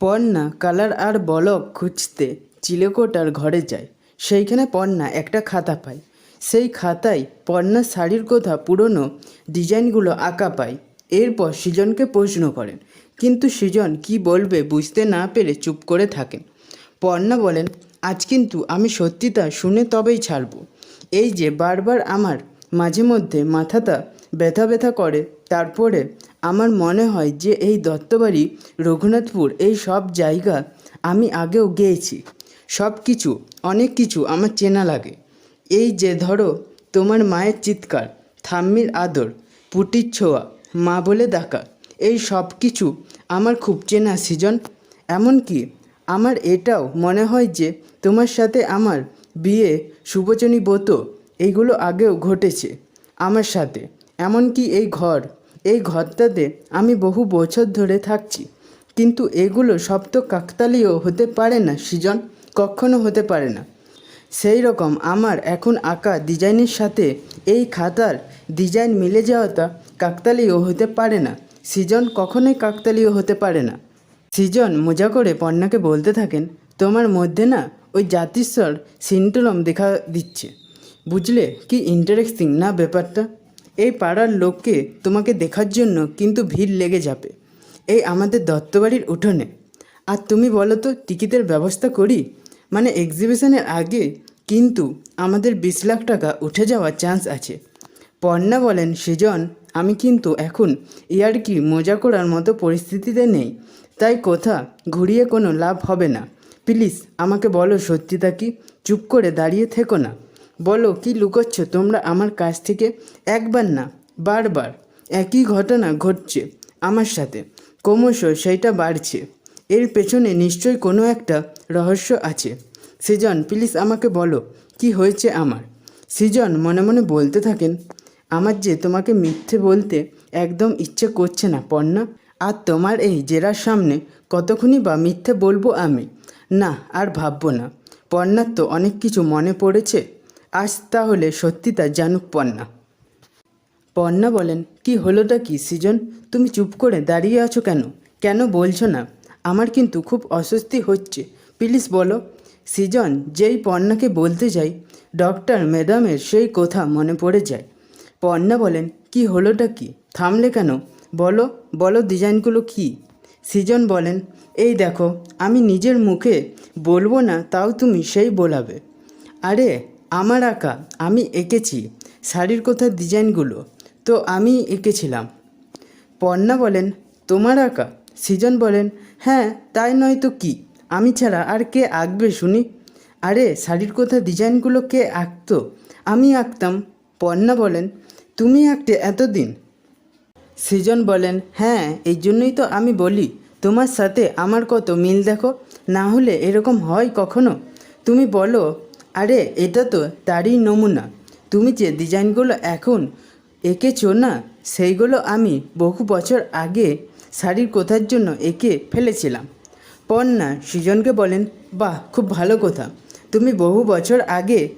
Parna colour আর বলক খুঁজতে চিলেকোটার ঘরে যায়। সেইখানে পর্ণা একটা খাতা পায়। সেই খাতায় পর্ণার শাড়ির কথা পুরনো ডিজাইনগুলো আঁকা পায়। এরপর সৃজনকে প্রশ্ন করেন, কিন্তু সৃজন কি বলবে বুঝতে না পেরে চুপ করে থাকেন? পর্ণা বলেন, আজ কিন্তু আমি সত্যিটা শুনে তবেই ছাড়ব। এই যে বারবার আমার মাঝে মধ্যে মাথাটা ব্যথা ব্যথা করে, তারপরে আমার মনে হয় যে এই দত্তবাড়ি, রঘুনাথপুর, এই সব জায়গা আমি আগেও গিয়েছি। সব কিছু, অনেক কিছু আমার চেনা লাগে। এই যে ধরো, তোমার মায়ের চিৎকার থাম্মির আদর, পুটির ছোঁয়া, মা বলে ডাকা, এই সব কিছু আমার খুব চেনা সৃজন। এমনকি আমার এটাও মনে হয় যে তোমার সাথে আমার বিয়ে শুভচনী ব্রত এইগুলো আগেও ঘটেছে আমার সাথে। এমনকি এই ঘর এই ঘরটাতে আমি বহু বছর ধরে থাকছি। কিন্তু এগুলো তো কাকতালীয় হতে পারে না, সৃজন। কখনো হতে পারে না। সেই রকম আমার এখন আঁকা ডিজাইনের সাথে এই খাতার ডিজাইন মিলে যাওয়াটা কাকতালীয় হতে পারে না। সৃজন কখনোই কাকতালীয় হতে পারে না। সৃজন মজা করে পর্ণাকে বলতে থাকেন, তোমার মধ্যে না ওই জাতিস্বর সিন্ড্রোম দেখা দিচ্ছে। বুঝলে কি ইন্টারেস্টিং না ব্যাপারটা? পাড়ার লোককে তোমাকে দেখার জন্য কিন্তু ভিড় লেগে যাবে। এই আমাদের দত্তবাড়ির উঠোনে। আর তুমি বলো তো, টিকিটের ব্যবস্থা করি? মানে এক্সিবিশনের আগে কিন্তু আমাদের বিশ লাখ টাকা উঠে যাওয়ার চান্স আছে। পর্ণা বলেন, সৃজন, আমি কিন্তু এখন ইয়ার কি মজা করার মতো পরিস্থিতিতে নেই। তাই কথা ঘুরিয়ে কোনো লাভ হবে না। প্লিজ, আমাকে বলো সত্যিটা কি? চুপ করে দাঁড়িয়ে থেকো না। বলো, কি লুকোচ্ছ? তোমরা আমার কাছ থেকে একবার না, বারবার একই ঘটনা ঘটছে আমার সাথে। ক্রমশ সেইটা বাড়ছে। এর পেছনে নিশ্চয়ই কোনো একটা রহস্য আছে। সৃজন, প্লিজ আমাকে বলো, কি হয়েছে আমার? সৃজন, মনে মনে বলতে থাকেন, আমার যে তোমাকে মিথ্যে বলতে একদম ইচ্ছে করছে না পর্ণা আর তোমার এই জেরার সামনে কতক্ষণই বা মিথ্যে বলব আমি? না, আর ভাববো না। পর্ণার তো অনেক কিছু মনে পড়েছে। আজ তাহলে সত্যি তা জানুক পর্ণা পর্ণা বলেন, কি হলোটা কি, সৃজন? তুমি চুপ করে দাঁড়িয়ে আছো কেন? কেন বলছো না? আমার কিন্তু খুব অস্বস্তি হচ্ছে। প্লিজ বলো, সৃজন, যেই পর্ণাকে বলতে যাই, ডক্টর ম্যাডামের সেই কথা মনে পড়ে যায়। পর্ণা বলেন, কি হলোটা কি? থামলে কেন? বলো বলো ডিজাইনগুলো কি? সৃজন বলেন, এই দেখো, আমি নিজের মুখে বলব না, তাও তুমি সেই বলাবে। আরে আমার আঁকা, আমি এঁকেছি। শাড়ির কোথার ডিজাইনগুলো, তো আমি এঁকেছিলাম। পর্ণা বলেন, তোমার আঁকা? সৃজন বলেন হ্যাঁ তাই নয় তো কি? আমি ছাড়া আর কে আঁকবে শুনি? আরে, শাড়ির কোথা ডিজাইনগুলো কে আঁকতো? আমি আঁকতাম। পর্ণা বলেন, তুমি আঁকতে এতদিন? সৃজন বলেন হ্যাঁ এই জন্যই তো আমি বলি, তোমার সাথে আমার কত মিল দেখো? না হলে এরকম হয় কখনো? তুমি বলো আরে, এটা তো তারই নমুনা। তুমি যে ডিজাইনগুলো এখন এঁকেছো না, সেইগুলো আমি বহু বছর আগে শাড়ির কোথার জন্য এঁকে ফেলেছিলাম। পর্ণা সৃজনকে বলেন, বাহ, খুব ভালো কথা। তুমি বহু বছর আগে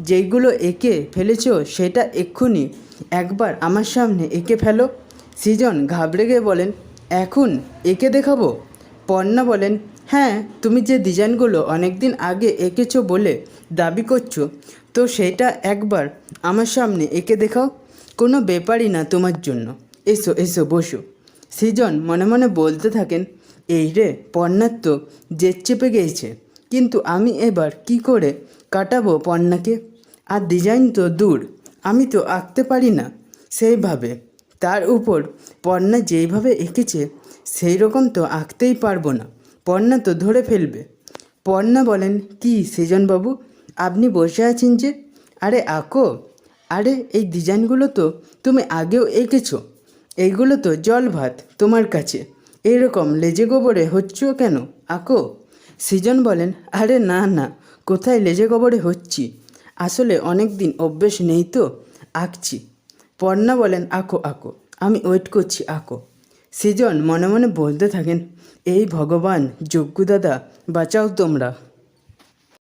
যেইগুলো এঁকে ফেলেছ, সেটা এক্ষুনি একবার আমার সামনে এঁকে ফেলো। সৃজন ঘাবড়ে গিয়ে বলেন, এখন এঁকে দেখাবো? পর্ণা বলেন হ্যাঁ তুমি যে ডিজাইনগুলো অনেক দিন আগে এঁকেছো বলে দাবি করছ, তো সেটা একবার আমার সামনে এঁকে দেখাও। কোনো ব্যাপারই না তোমার জন্য। এসো এসো, বসো। সৃজন মনে মনে বলতে থাকেন, এই রে পর্ণার তো জেদ চেপে গিয়েছে কিন্তু আমি এবার কি করে কাটাবো পর্ণাকে আর ডিজাইন তো দূর, আমি তো আঁকতে পারি না। সেইভাবে তার উপর পর্ণা যেইভাবে এঁকেছে সেই রকম তো আঁকতেই পারব না। পর্ণা তো ধরে ফেলবে। পর্ণা বলেন, কি সৃজনবাবু, আপনি বসে আছেন যে? আরে, আঁকো, আরে, এই ডিজাইনগুলো তো তুমি আগেও এঁকেছো। এইগুলো তো জল ভাত তোমার কাছে। এরকম লেজে গোবরে হচ্ছ কেন, আঁকো? সৃজন বলেন, আরে, না না, কোথায় লেজে গোবরে হচ্ছি? আসলে অনেক দিন অভ্যেস নেই তো, আঁকছি। পর্ণা বলেন, আঁকো আঁকো, আমি ওয়েট করছি, আঁকো। সৃজন মনে মনে বলতে থাকেন এই ভগবান যজ্ঞদাদা বাঁচাও তোমরা।